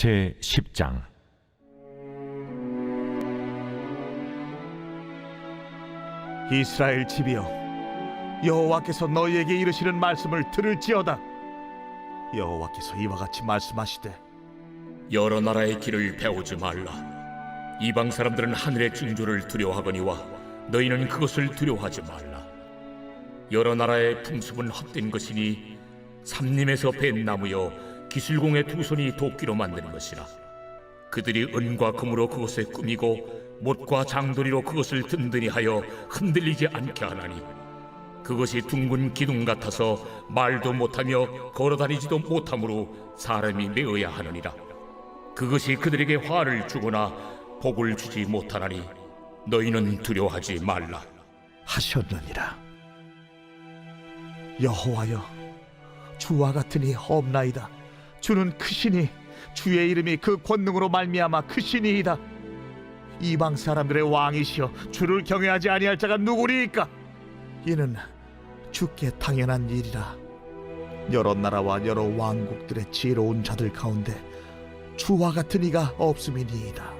제 10장 이스라엘 집이여 여호와께서 너희에게 이르시는 말씀을 들을지어다 여호와께서 이와 같이 말씀하시되 여러 나라의 길을 배우지 말라. 이방 사람들은 하늘의 징조를 두려워하거니와 너희는 그것을 두려워하지 말라. 여러 나라의 풍습은 헛된 것이니 삼림에서 벤 나무여 기술공의 두 손이 도끼로 만든 것이라. 그들이 은과 금으로 그것에 꾸미고 못과 장도리로 그것을 든든히 하여 흔들리지 않게 하나니 그것이 둥근 기둥 같아서 말도 못하며 걸어다니지도 못하므로 사람이 메어야 하느니라. 그것이 그들에게 화를 주거나 복을 주지 못하나니 너희는 두려워하지 말라. 하셨느니라 여호와여 주와 같으니 없나이다 주는 크시니 주의 이름이 그 권능으로 말미암아 크시니이다. 이방 사람들의 왕이시여 주를 경외하지 아니할 자가 누구리이까? 이는 주께 당연한 일이라. 여러 나라와 여러 왕국들의 지혜로운 자들 가운데 주와 같은 이가 없음이니이다.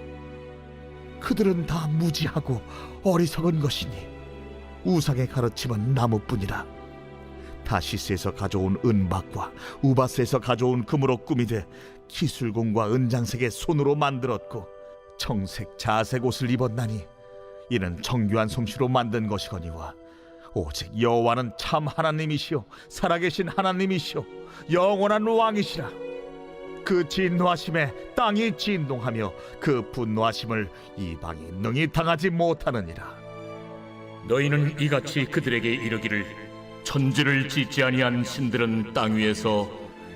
그들은 다 무지하고 어리석은 것이니 우상의 가르침은 나무뿐이라 다시스에서 가져온 은박과 우바스에서 가져온 금으로 꾸미되 기술공과 은장색의 손으로 만들었고 청색 자색 옷을 입었나니 이는 정교한 솜씨로 만든 것이거니와 오직 여호와는 참 하나님이시요 살아계신 하나님이시요 영원한 왕이시라. 그 진노하심에 땅이 진동하며 그 분노하심을 이방이 능히 당하지 못하느니라. 너희는 이같이 그들에게 이르기를 천지를 짓지 아니한 신들은 땅 위에서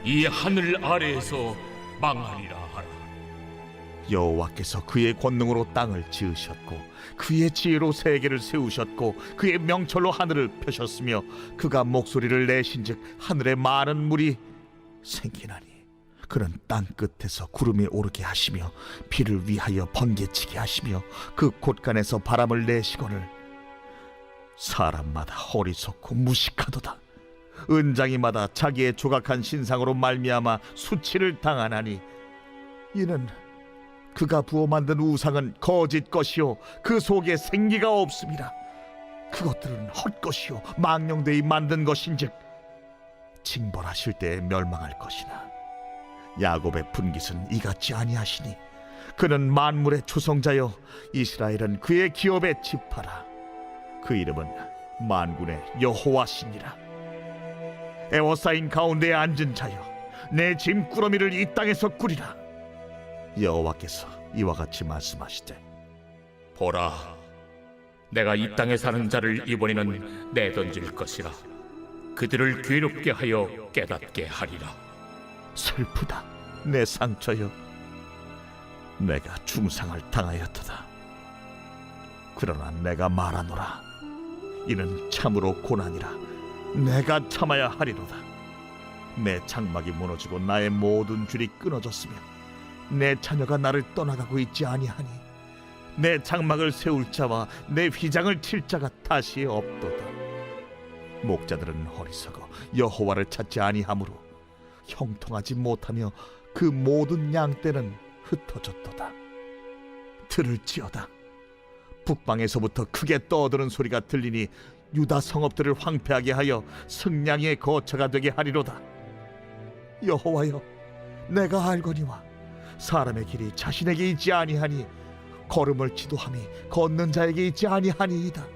이 하늘 아래에서 망하리라 하라. 여호와께서 그의 권능으로 땅을 지으셨고 그의 지혜로 세계를 세우셨고 그의 명철로 하늘을 펴셨으며 그가 목소리를 내신즉 하늘에 많은 물이 생기나니 그는 땅 끝에서 구름이 오르게 하시며 비를 위하여 번개치게 하시며 그 곳간에서 바람을 내시거늘 사람마다 어리석고 무식하도다. 은장이마다 자기의 조각한 신상으로 말미암아 수치를 당하나니 이는 그가 부어 만든 우상은 거짓 것이요 그 속에 생기가 없습니다. 그것들은 헛것이요 망령되이 만든 것인즉 징벌하실 때에 멸망할 것이나. 야곱의 분깃은 이같이 아니하시니 그는 만물의 조성자요 이스라엘은 그의 기업의 지파라 그 이름은 만군의 여호와시니라. 에워싸인 가운데에 앉은 자여 내 짐 꾸러미를 이 땅에서 꾸리라. 여호와께서 이와 같이 말씀하시되 보라, 내가 이 땅에 사는 자를 이번에는 내던질 것이라. 그들을 괴롭게 하여 깨닫게 하리라. 슬프다 내 상처여. 내가 중상을 당하였도다. 그러나 내가 말하노라 이는 참으로 고난이라 내가 참아야 하리로다 내 장막이 무너지고 나의 모든 줄이 끊어졌으며 내 자녀가 나를 떠나가고 있지 아니하니 내 장막을 세울 자와 내 휘장을 칠 자가 다시 없도다 목자들은 어리석어 여호와를 찾지 아니하므로 형통하지 못하며 그 모든 양떼는 흩어졌도다. 들을지어다. 북방에서부터 크게 떠드는 소리가 들리니 유다 성읍들을 황폐하게 하여 승냥이의 거처가 되게 하리로다. 여호와여, 내가 알거니와 사람의 길이 자신에게 있지 아니하니 걸음을 지도함이 걷는 자에게 있지 아니하니이다.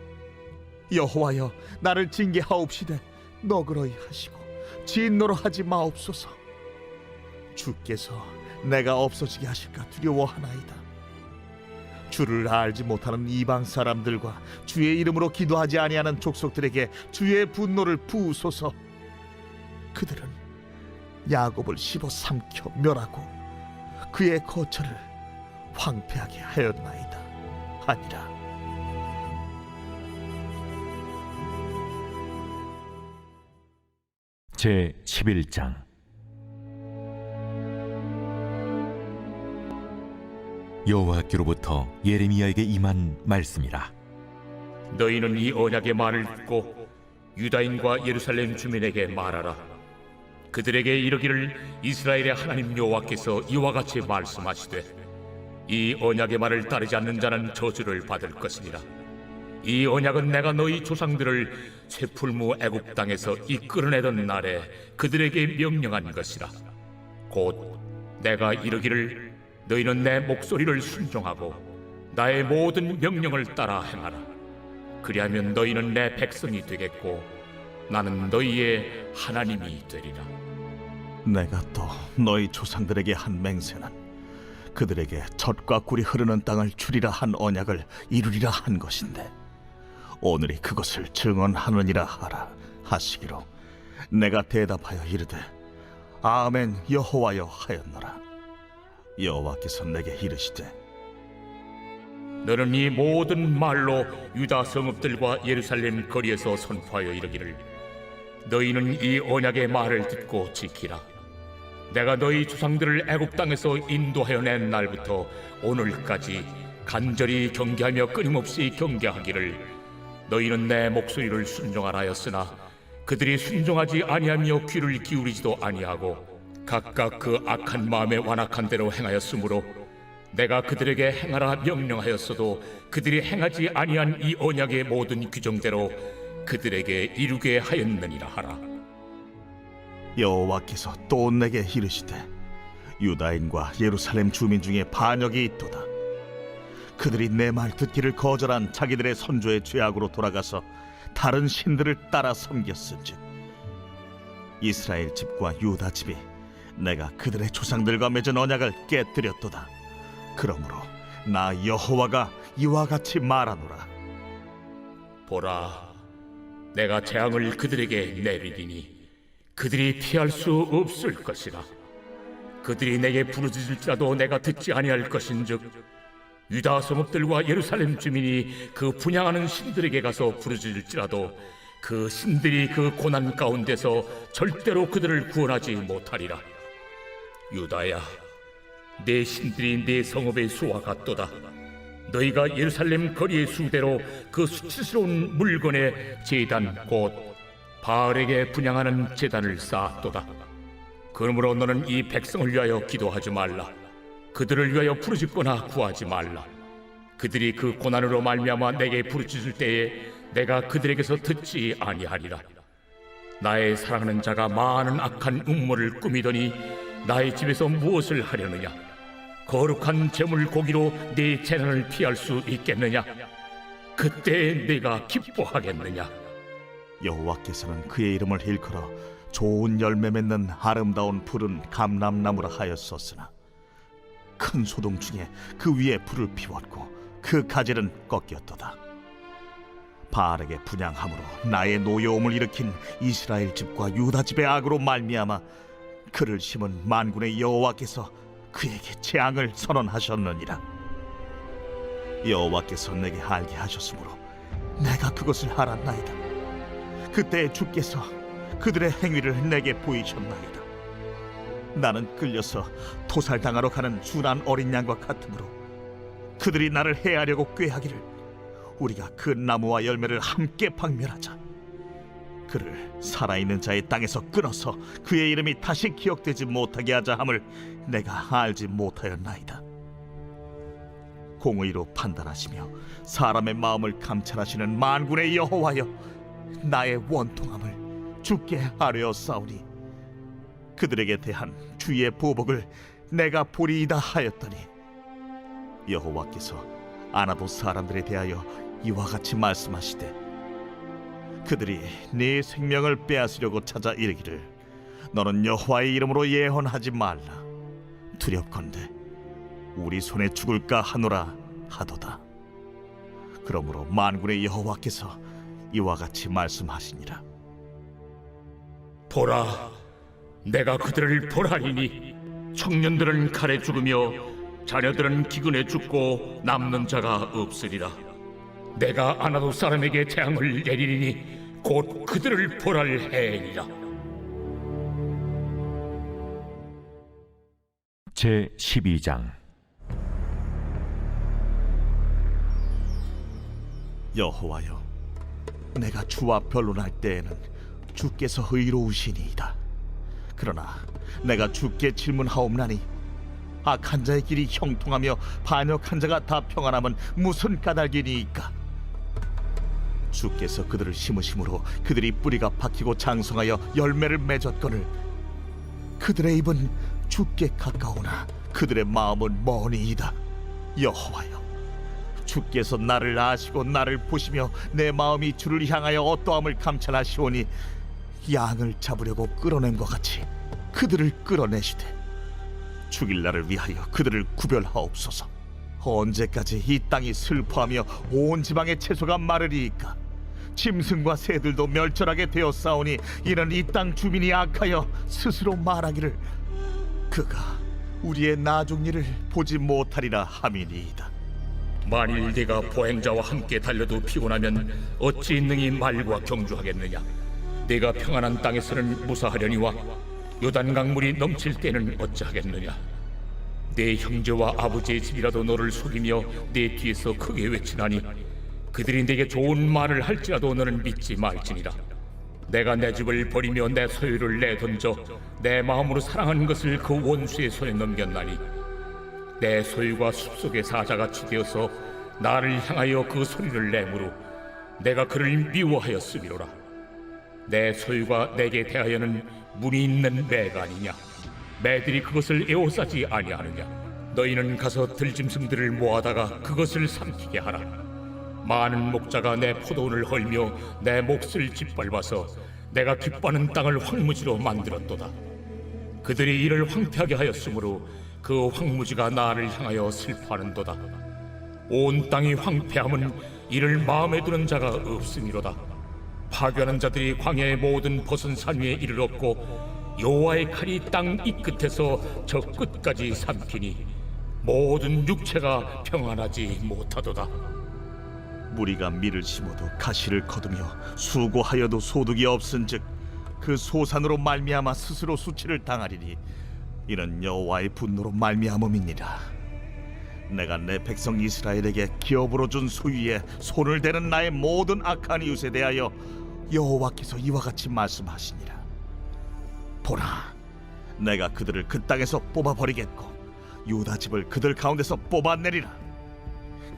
여호와여, 나를 징계하옵시되 너그러이 하시고 진노로 하지 마옵소서. 주께서 내가 없어지게 하실까 두려워하나이다. 주를 알지 못하는 이방 사람들과 주의 이름으로 기도하지 아니하는 족속들에게 주의 분노를 부으소서. 그들은 야곱을 씹어 삼켜 멸하고 그의 거처를 황폐하게 하였나이다. 아니라. 제 11장 여호와께로부터 예레미야에게 임한 말씀이라. 너희는 이 언약의 말을 듣고 유다인과 예루살렘 주민에게 말하라. 그들에게 이르기를 이스라엘의 하나님 여호와께서 이와 같이 말씀하시되 이 언약의 말을 따르지 않는 자는 저주를 받을 것이니라. 이 언약은 내가 너희 조상들을 쇠풀무 애굽 땅에서 이끌어내던 날에 그들에게 명령한 것이라. 곧 내가 이르기를 너희는 내 목소리를 순종하고 나의 모든 명령을 따라 행하라. 그리하면 너희는 내 백성이 되겠고 나는 너희의 하나님이 되리라. 내가 또 너희 조상들에게 한 맹세는 그들에게 젖과 꿀이 흐르는 땅을 주리라 한 언약을 이루리라 한 것인데 오늘이 그것을 증언하느니라 하라 하시기로 내가 대답하여 이르되 아멘 여호와여 하였노라 여호와께서 내게 이르시되 너는 이 모든 말로 유다 성읍들과 예루살렘 거리에서 선포하여 이르기를 너희는 이 언약의 말을 듣고 지키라. 내가 너희 조상들을 애굽 땅에서 인도하여 낸 날부터 오늘까지 간절히 경계하며 끊임없이 경계하기를 너희는 내 목소리를 순종하라 하였으나 그들이 순종하지 아니하며 귀를 기울이지도 아니하고 각각 그 악한 마음에 완악한 대로 행하였으므로 내가 그들에게 행하라 명령하였어도 그들이 행하지 아니한 이 언약의 모든 규정대로 그들에게 이루게 하였느니라 하라. 여호와께서 또 내게 이르시되 유다인과 예루살렘 주민 중에 반역이 있도다 그들이 내 말 듣기를 거절한 자기들의 선조의 죄악으로 돌아가서 다른 신들을 따라 섬겼은즉 이스라엘 집과 유다 집이 내가 그들의 조상들과 맺은 언약을 깨뜨렸도다 그러므로 나 여호와가 이와 같이 말하노라 보라, 내가 재앙을 그들에게 내리리니 그들이 피할 수 없을 것이라. 그들이 내게 부르짖을지라도 내가 듣지 아니할 것인즉 유다 성읍들과 예루살렘 주민이 그 분양하는 신들에게 가서 부르짖을지라도 그 신들이 그 고난 가운데서 절대로 그들을 구원하지 못하리라. 유다야, 내 신들이 내 성읍의 수와 같도다. 너희가 예루살렘 거리의 수대로 그 수치스러운 물건의 제단 곧 바알에게 분양하는 제단을 쌓았도다. 그러므로 너는 이 백성을 위하여 기도하지 말라. 그들을 위하여 부르짖거나 구하지 말라. 그들이 그 고난으로 말미암아 내게 부르짖을 때에 내가 그들에게서 듣지 아니하리라. 나의 사랑하는 자가 많은 악한 음모를 꾸미더니 나의 집에서 무엇을 하려느냐? 거룩한 제물 고기로 네 재난을 피할 수 있겠느냐? 그때 네가 기뻐하겠느냐? 여호와께서는 그의 이름을 일컬어 좋은 열매 맺는 아름다운 푸른 감람나무라 하였었으나 큰 소동 중에 그 위에 불을 피웠고 그 가지는 꺾였도다 바알에게 분양함으로 나의 노여움을 일으킨 이스라엘 집과 유다 집의 악으로 말미암아 그를 심은 만군의 여호와께서 그에게 재앙을 선언하셨느니라 여호와께서 내게 알게 하셨으므로 내가 그것을 알았나이다 그때 주께서 그들의 행위를 내게 보이셨나이다. 나는 끌려서 토살당하러 가는 순한 어린 양과 같으므로 그들이 나를 해하려고 꾀하기를 우리가 그 나무와 열매를 함께 박멸하자. 그를 살아있는 자의 땅에서 끊어서 그의 이름이 다시 기억되지 못하게 하자 함을 내가 알지 못하였나이다. 공의로 판단하시며 사람의 마음을 감찰하시는 만군의 여호와여 나의 원통함을 주께 아뢰었사오니 그들에게 대한 주의 보복을 내가 보리이다 하였더니 여호와께서 아나도 사람들에 대하여 이와 같이 말씀하시되 그들이 네 생명을 빼앗으려고 찾아 이르기를 너는 여호와의 이름으로 예언하지 말라. 두렵건대 우리 손에 죽을까 하노라 하도다. 그러므로 만군의 여호와께서 이와 같이 말씀하시니라. 보라, 내가 그들을 보라리니 청년들은 칼에 죽으며 자녀들은 기근에 죽고 남는 자가 없으리라. 내가 아나도 사람에게 재앙을 내리니 곧 그들을 보랄해리라. 제 12장. 여호와여 내가 주와 변론할 때에는 주께서 의로우시니이다. 그러나 내가 주께 질문하옵나니 악한 자의 길이 형통하며 반역한 자가 다 평안함은 무슨 까닭이니이까 주께서 그들을 심으심으로 그들이 뿌리가 박히고 장성하여 열매를 맺었거늘. 그들의 입은 주께 가까우나 그들의 마음은 머니이다. 여호와여 주께서 나를 아시고 나를 보시며 내 마음이 주를 향하여 어떠함을 감찰하시오니 양을 잡으려고 끌어낸 것 같이 그들을 끌어내시되 죽일 날을 위하여 그들을 구별하옵소서 언제까지 이 땅이 슬퍼하며 온 지방의 채소가 마르리이까? 짐승과 새들도 멸절하게 되었사오니 이는 이 땅 주민이 악하여 스스로 말하기를 그가 우리의 나중 일을 보지 못하리라 함이니이다. 만일 네가 보행자와 함께 달려도 피곤하면 어찌 능히 말과 경주하겠느냐? 네가 평안한 땅에서는 무사하려니와 요단 강 물이 넘칠 때는 어찌하겠느냐 내 형제와 아버지의 집이라도 너를 속이며 내 뒤에서 크게 외치나니 그들이 내게 좋은 말을 할지라도 너는 믿지 말지니라. 내가 내 집을 버리며 내 소유를 내던져 내 마음으로 사랑한 것을 그 원수의 손에 넘겼나니 내 소유가 숲속의 사자같이 되어서 나를 향하여 그 소리를 내므로 내가 그를 미워하였음이로라. 내 소유가 내게 대하여는 문이 있는 매가 아니냐 매들이 그것을 에워싸지 아니하느냐 너희는 가서 들짐승들을 모아다가 그것을 삼키게 하라 많은 목자가 내 포도원을 헐며 내 몫을 짓밟아서 내가 기뻐하는 땅을 황무지로 만들었도다 그들이 이를 황폐하게 하였으므로 그 황무지가 나를 향하여 슬퍼하는도다. 온 땅이 황폐함은 이를 마음에 두는 자가 없음이로다. 파괴하는 자들이 광야의 모든 벗은 산 위에 이르렀고 여호와의 칼이 땅 이 끝에서 저 끝까지 삼키니 모든 육체가 평안하지 못하도다. 무리가 밀을 심어도 가시를 거두며 수고하여도 소득이 없은즉 그 소산으로 말미암아 스스로 수치를 당하리니 이는 여호와의 분노로 말미암음이니라 내가 내 백성 이스라엘에게 기업으로 준 소유에 손을 대는 나의 모든 악한 이웃에 대하여 여호와께서 이와 같이 말씀하시니라 보라 내가 그들을 그 땅에서 뽑아 버리겠고 유다 집을 그들 가운데서 뽑아내리라.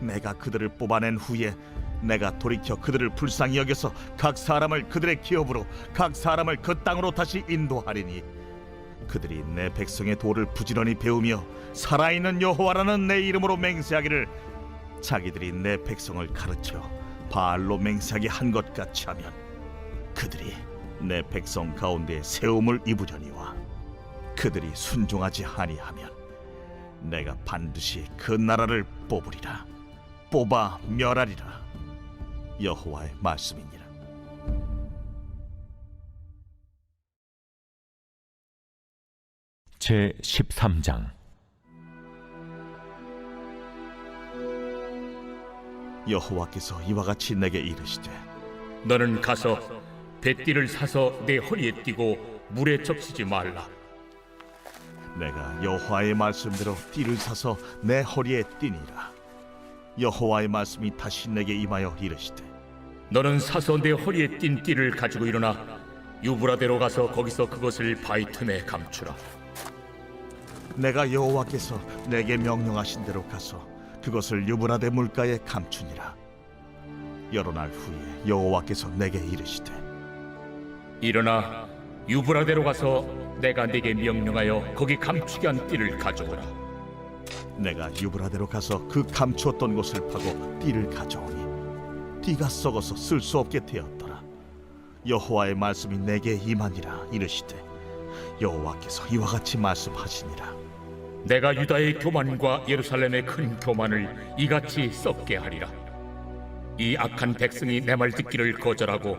내가 그들을 뽑아낸 후에 내가 돌이켜 그들을 불쌍히 여겨서 각 사람을 그들의 기업으로 각 사람을 그 땅으로 다시 인도하리니 그들이 내 백성의 도를 부지런히 배우며 살아있는 여호와라는 내 이름으로 맹세하기를 자기들이 내 백성을 가르쳐 바알로 맹세하게 한 것 같이 하면 그들이 내 백성 가운데 세움을 입으려니와 그들이 순종하지 아니하면 내가 반드시 그 나라를 뽑으리라. 뽑아 멸하리라. 여호와의 말씀이니라. 제 13장. 여호와께서 이와 같이 내게 이르시되 너는 가서 배띠를 사서 내 허리에 띠고 물에 적시지 말라. 내가 여호와의 말씀대로 띠를 사서 내 허리에 띠니라 여호와의 말씀이 다시 내게 임하여 이르시되 너는 사서 내 허리에 띈 띠를 가지고 일어나 유브라데로 가서 거기서 그것을 바위 틈에 감추라. 내가 여호와께서 내게 명령하신 대로 가서 그것을 유브라데 물가에 감추니라 여러 날 후에 여호와께서 내게 이르시되 일어나 유브라데로 가서 내가 네게 명령하여 거기 감추게 한 띠를 가져오라. 내가 유브라데로 가서 그 감추었던 곳을 파고 띠를 가져오니 띠가 썩어서 쓸 수 없게 되었더라 여호와의 말씀이 내게 임하니라 이르시되 여호와께서 이와 같이 말씀하시니라 내가 유다의 교만과 예루살렘의 큰 교만을 이같이 썩게 하리라. 이 악한 백성이 내 말 듣기를 거절하고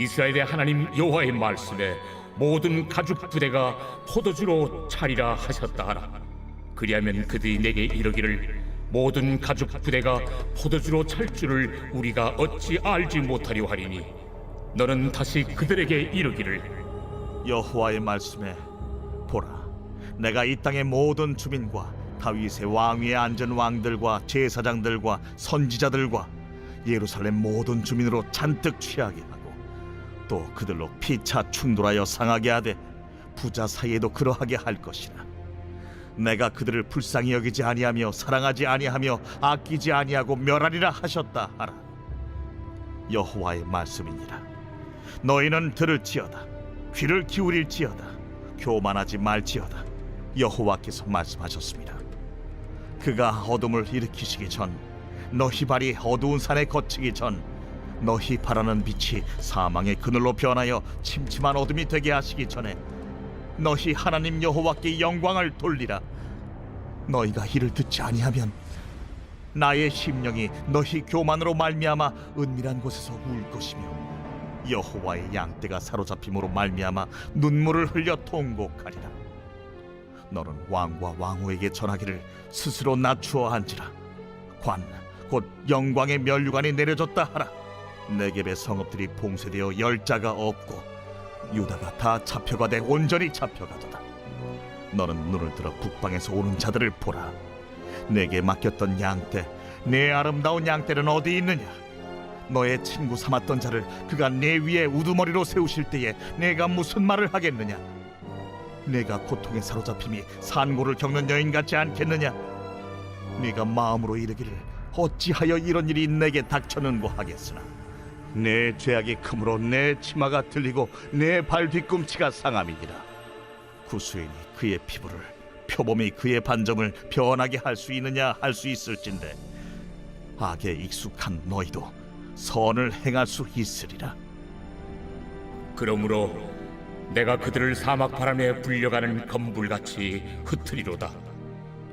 이스라엘의 하나님 여호와의 말씀에 모든 가죽 부대가 포도주로 차리라 하셨다 하라. 그리하면 그들이 내게 이르기를 모든 가죽 부대가 포도주로 찰 줄을 우리가 어찌 알지 못하려 하리니 너는 다시 그들에게 이르기를 여호와의 말씀에 보라 내가 이 땅의 모든 주민과 다윗의 왕위에 앉은 왕들과 제사장들과 선지자들과 예루살렘 모든 주민으로 잔뜩 취하게 하고 또 그들로 피차 충돌하여 상하게 하되 부자 사이에도 그러하게 할 것이라. 내가 그들을 불쌍히 여기지 아니하며 사랑하지 아니하며 아끼지 아니하고 멸하리라 하셨다 하라. 여호와의 말씀이니라. 너희는 들을지어다. 귀를 기울일지어다. 교만하지 말지어다. 여호와께서 말씀하셨습니다. 그가 어둠을 일으키시기 전 너희 발이 어두운 산에 거치기 전 너희 바라는 빛이 사망의 그늘로 변하여 침침한 어둠이 되게 하시기 전에 너희 하나님 여호와께 영광을 돌리라 너희가 이를 듣지 아니하면 나의 심령이 너희 교만으로 말미암아 은밀한 곳에서 울 것이며 여호와의 양떼가 사로잡힘으로 말미암아 눈물을 흘려 통곡하리라. 너는 왕과 왕후에게 전하기를 스스로 낮추어 앉으라. 관 곧 영광의 면류관이 내려졌다 하라. 내geb의 성읍들이 봉쇄되어 열자가 없고 유다가 다 잡혀가되 온전히 잡혀가도다. 너는 눈을 들어 북방에서 오는 자들을 보라. 내게 맡겼던 양떼, 내 아름다운 양떼는 어디 있느냐? 너의 친구 삼았던 자를 그가 내 위에 우두머리로 세우실 때에 내가 무슨 말을 하겠느냐? 내가 고통에 사로잡힘이 산고를 겪는 여인 같지 않겠느냐? 네가 마음으로 이르기를 어찌하여 이런 일이 내게 닥쳤는고 하겠으나 내 죄악이 크므로 내 치마가 들리고 내 발 뒤꿈치가 상함이니라. 구수인이 그의 피부를 표범이 그의 반점을 변하게 할 수 있느냐 할 수 있을진데 악에 익숙한 너희도 선을 행할 수 있으리라. 그러므로 내가 그들을 사막 바람에 불려가는 검불같이 흩으리로다.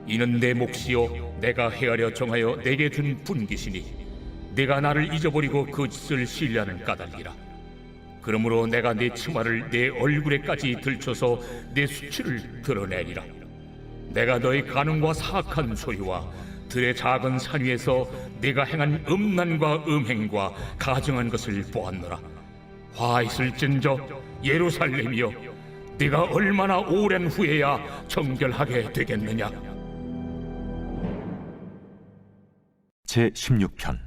이는 내 몫이요 내가 헤아려 정하여 내게 준 분기시니 내가 나를 잊어버리고 거짓을 신뢰하는 까닭이라. 그러므로 내가 내 치마를 내 얼굴에까지 들춰서 내 수치를 드러내리라. 내가 너의 가능과 사악한 소리와 들의 작은 산 위에서 내가 행한 음란과 음행과 가증한 것을 보았노라. 화 있을진저 예루살렘이여 네가 얼마나 오랜 후에야 정결하게 되겠느냐 제 16편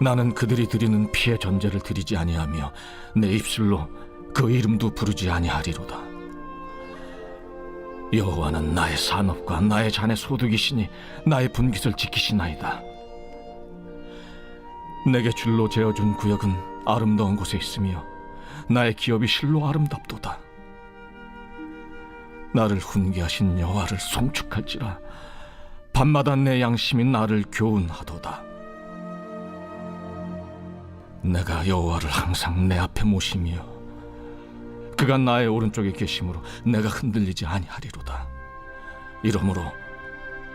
나는 그들이 드리는 피의 전제를 드리지 아니하며 내 입술로 그 이름도 부르지 아니하리로다. 여호와는 나의 산업과 나의 잔의 소득이시니 나의 분깃을 지키시나이다. 내게 줄로 재어준 구역은 아름다운 곳에 있으며 나의 기업이 실로 아름답도다. 나를 훈계하신 여호와를 송축할지라 밤마다 내 양심이 나를 교훈하도다. 내가 여호와를 항상 내 앞에 모시며 그가 나의 오른쪽에 계심으로 내가 흔들리지 아니하리로다. 이러므로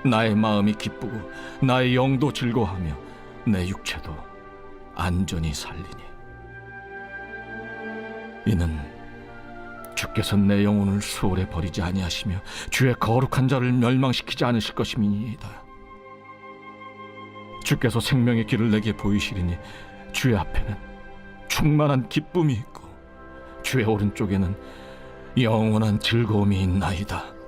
나의 마음이 기쁘고 나의 영도 즐거워하며 내 육체도 안전히 살리니 이는 주께서 내 영혼을 수월에 버리지 아니하시며 주의 거룩한 자를 멸망시키지 않으실 것임이니이다. 주께서 생명의 길을 내게 보이시리니 주의 앞에는 충만한 기쁨이 있고 주의 오른쪽에는 영원한 즐거움이 있나이다.